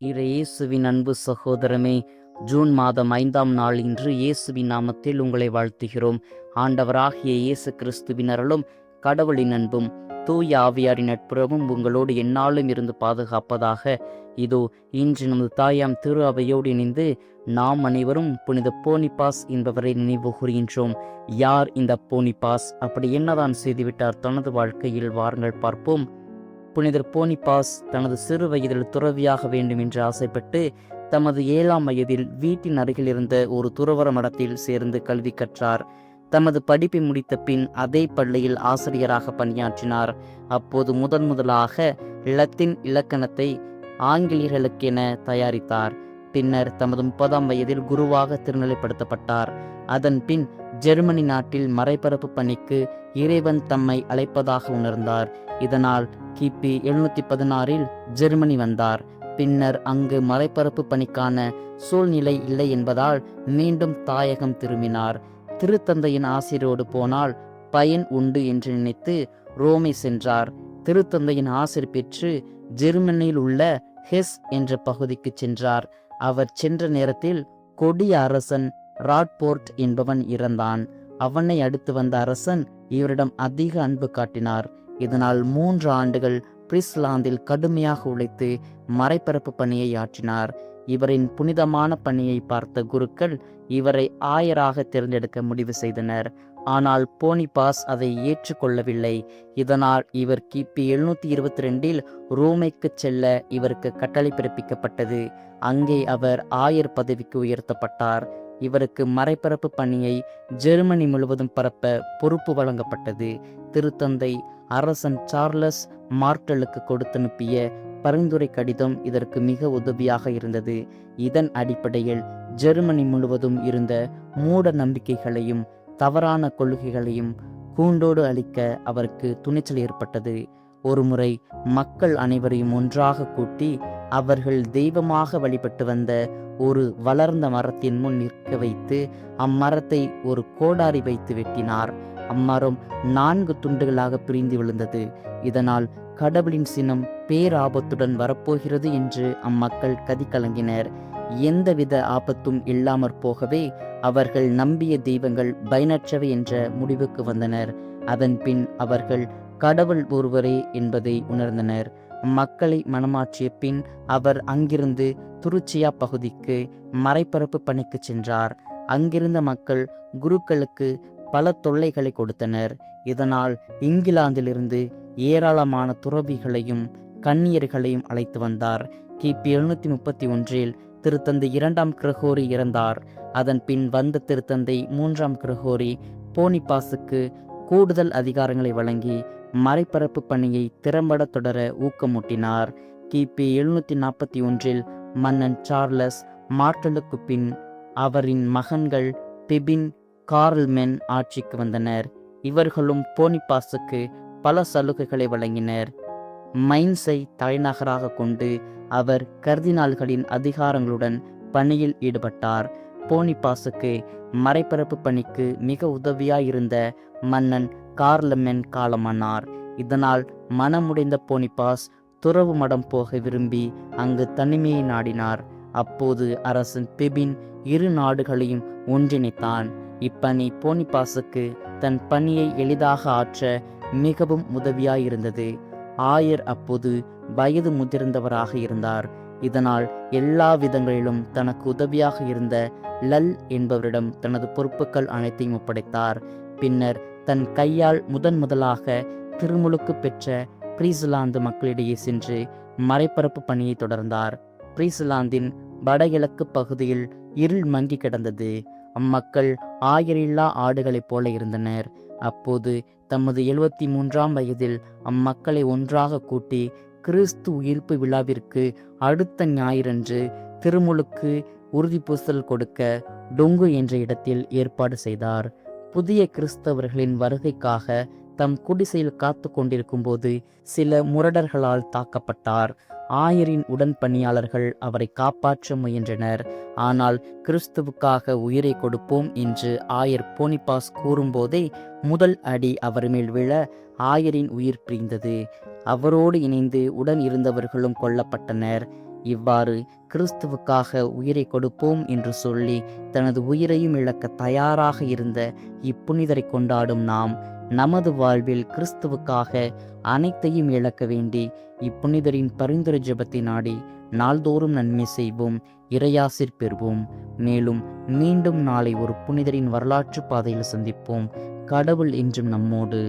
இயேசுவின் அன்பு சகோதரமே ஜூன் மாதம் ஐந்தாம் நாள் இன்று இயேசுவின் நாமத்தில் உங்களை வாழ்த்துகிறோம். ஆண்டவராகிய இயேசு கிறிஸ்துவின் அருளும் கடவுளின் அன்பும் தூய ஆவியாரின் நட்புறவும் உங்களோடு எந்நாளும் இருந்து பாதுகாப்பதாக. இதோ இன்று நமது தாயாம் திரு அவையோடு இணைந்து நாம் அனைவரும் புனித போனிபாஸ் என்பவரை நினைவு கூறுகின்றோம். யார் இந்த போனிபாஸ்? அப்படி என்னதான் செய்துவிட்டார்? தனது வாழ்க்கையில் வாருங்கள் பார்ப்போம். புனிதர் போனிபாஸ் தனது சிறு வயதில் துறவியாக வேண்டும் என்று ஆசைப்பட்டு தமது ஏழாம் வயதில் வீட்டின் அருகில் இருந்த ஒரு துறவர மடத்தில் சேர்ந்து கல்வி கற்றார். தமது படிப்பை முடித்த பின் அதே பள்ளியில் ஆசிரியராக பணியாற்றினார். அப்போது முதன் முதலாக லத்தீன் இலக்கணத்தை ஆங்கிலேயர்களுக்கென தயாரித்தார். பின்னர் தமது முப்பதாம் வயதில் குருவாக திருநிலைப்படுத்தப்பட்டார். அதன் பின் ஜெர்மனி நாட்டில் மறைபரப்பு பணிக்கு இறைவன் தம்மை அழைப்பதாக உணர்ந்தார். இதனால் கிபி எழுநூத்தி பதினாறில் ஜெர்மனி வந்தார். பின்னர் அங்கு மறைபரப்பு பணிக்கான சூழ்நிலை இல்லை என்பதால் மீண்டும் தாயகம் திரும்பினார். திருத்தந்தையின் ஆசிரியரோடு போனால் பயன் உண்டு என்று நினைத்து ரோமை சென்றார். திருத்தந்தையின் ஆசிர் பெற்று ஜெர்மனியில் உள்ள ஹெஸ் என்ற பகுதிக்கு சென்றார். அவர் சென்ற நேரத்தில் கொடிய அரசன் ராட்போர்ட் என்பவன் இறந்தான். அவனை அடுத்து வந்த அரசன் இவரிடம் அதிக அன்பு காட்டினார். இதனால் மூன்று ஆண்டுகள் பிரிஸ்லாந்தில் கடுமையாக உழைத்து மறைபரப்பு பணியை ஆற்றினார். இவரின் புனிதமான பணியை பார்த்த குருக்கள் இவரை ஆயராக தேர்ந்தெடுக்க முடிவு செய்தனர். ஆனால் போனிபாஸ் அதை ஏற்றுக்கொள்ளவில்லை. இதனால் இவர் கிபி எழுநூத்தி இருபத்தி ரெண்டில் ரோமைக்கு செல்ல இவருக்கு கட்டளை பிறப்பிக்கப்பட்டது. அங்கே அவர் ஆயர் பதவிக்கு உயர்த்தப்பட்டார். இவருக்கு மறைபரப்பு பணியை ஜெர்மனி முழுவதும் பரப்ப பொறுப்பு வழங்கப்பட்டது. திருத்தந்தை அரசன் சார்லஸ் மார்டலுக்கு கொடுத்தனுப்பிய பரிந்துரை கடிதம் இதற்கு மிக உதவியாக இருந்தது. இதன் அடிப்படையில் ஜெர்மனி முழுவதும் இருந்த மூட நம்பிக்கைகளையும் தவறான கொள்கைகளையும் கூண்டோடு அளிக்க அவருக்கு துணிச்சல் ஏற்பட்டது. ஒருமுறை மக்கள் அனைவரையும் ஒன்றாக கூட்டி அவர்கள் தெய்வமாக வழிபட்டு வந்த ஒரு வளர்ந்த மரத்தின் முன் நிற்க வைத்து அம்மரத்தை ஒரு கோடாரி வைத்து வெட்டினார். அம்மரம் நான்கு துண்டுகளாக பிரிந்து விழுந்தது. இதனால் கடவுளின் சினம் பேராபத்துடன் வரப்போகிறது என்று அம்மக்கள் கதி கலங்கினர் எந்தவித ஆபத்தும் இல்லாமற் போகவே அவர்கள் நம்பிய தெய்வங்கள் பயனற்றவை என்ற முடிவுக்கு வந்தனர். அதன் பின் அவர்கள் கடவுள் ஒருவரே என்பதை உணர்ந்தனர். மக்களை மனமாற்றிய பின் அவர் அங்கிருந்து துருச்சியா பகுதிக்கு மறைபரப்பு பணிக்கு சென்றார். அங்கிருந்த மக்கள் குருக்களுக்கு பல தொல்லைகளை கொடுத்தனர். இதனால் இங்கிலாந்திலிருந்து ஏராளமான துறவிகளையும் கன்னியர்களையும் அழைத்து வந்தார். கிபி எழுநூத்தி முப்பத்தி ஒன்றில் திருத்தந்தை இரண்டாம் கிரகோரி இறந்தார். அதன் பின் வந்த திருத்தந்தை மூன்றாம் கிரகோரி போனிபாஸுக்கு கூடுதல் அதிகாரங்களை வழங்கி மறைபரப்பு பணியை திறம்பட தொடர ஊக்கமூட்டினார். கிபி எழுநூத்தி நாற்பத்தி ஒன்றில் மன்னன் சார்லஸ் மார்டலுக்கு பின் அவரின் மகன்கள் பிபின் கார்ல்மென் ஆட்சிக்கு வந்தனர். இவர்களும் போனிபாஸுக்கு பல சலுகைகளை வழங்கினர். மைன்ஸை தலைநகராக கொண்டு அவர் கர்தினால்களின் அதிகாரங்களுடன் பணியில் ஈடுபட்டார். போனிபாஸுக்கு மறைபரப்பு பணிக்கு மிக உதவியாயிருந்த மன்னன் கார்லமென் காலமானார். இதனால் மனமுடைந்த போனிபாஸ் துறவு மடம் போக விரும்பி அங்கு தனிமையை நாடினார். அப்போது அரசன் பிபின் இரு நாடுகளையும் ஒன்றிணைத்தான். இப்பணி போனிபாஸுக்கு தன் பணியை எளிதாக ஆற்ற மிகவும் உதவியாயிருந்தது. ஆயர் அப்போது வயது முதிர்ந்தவராக இருந்தார். இதனால் எல்லா விதங்களிலும் தனக்கு உதவியாக இருந்த லல் என்பவரிடம் தனது பொறுப்புகள் அனைத்தையும் ஒப்படைத்தார். பின்னர் தன் கையால் முதன் முதலாக திருமுழுக்கு பெற்ற பிரீசிலாந்து மக்களிடையே சென்று மறைபரப்பு பணியை தொடர்ந்தார். பிரீசிலாந்தின் வடகிழக்கு பகுதியில் இருள் மங்கி கிடந்தது. அம்மக்கள் ஆயிரில்லா ஆடுகளைப் போல இருந்தனர். அப்போது தமது எழுபத்தி மூன்றாம் வயதில் அம்மக்களை ஒன்றாக கூட்டி கிறிஸ்து உயிர்ப்பு விழாவிற்கு அடுத்த ஞாயிறன்று திருமுழுக்கு உறுதிப்பூசல் கொடுக்க டொங்கு என்ற இடத்தில் ஏற்பாடு செய்தார். புதிய கிறிஸ்தவர்களின் வருகைக்காக தம் குடிசையில் காத்து கொண்டிருக்கும் போது சில முரடர்களால் தாக்கப்பட்டார். ஆயரின் உடன் பணியாளர்கள் அவரை காப்பாற்ற முயன்றனர். ஆனால் கிறிஸ்துவுக்காக உயிரை கொடுப்போம் என்று ஆயர் போனிபாஸ் கூறும்போதே முதல் அடி அவர் மேல் விழ ஆயரின் உயிர் பிரிந்தது. அவரோடு இணைந்து உடன் இருந்தவர்களும் கொல்லப்பட்டனர். இவ்வாறு கிறிஸ்துவுக்காக உயிரை கொடுப்போம் என்று சொல்லி தனது உயிரையும் இழக்க தயாராக இருந்த இப்புனிதரை கொண்டாடும் நாம் நமது வாழ்வில் கிறிஸ்துவுக்காக அனைத்தையும் இழக்க வேண்டி இப்புனிதரின் பரிந்துரை ஜபத்தை நாடி நாள்தோறும் நன்மை செய்வோம் இறையாசிர் பெறுவோம். மேலும் மீண்டும் நாளை ஒரு புனிதரின் வரலாற்று பாதையில் சந்திப்போம். கடவுள் என்றும் நம்மோடு.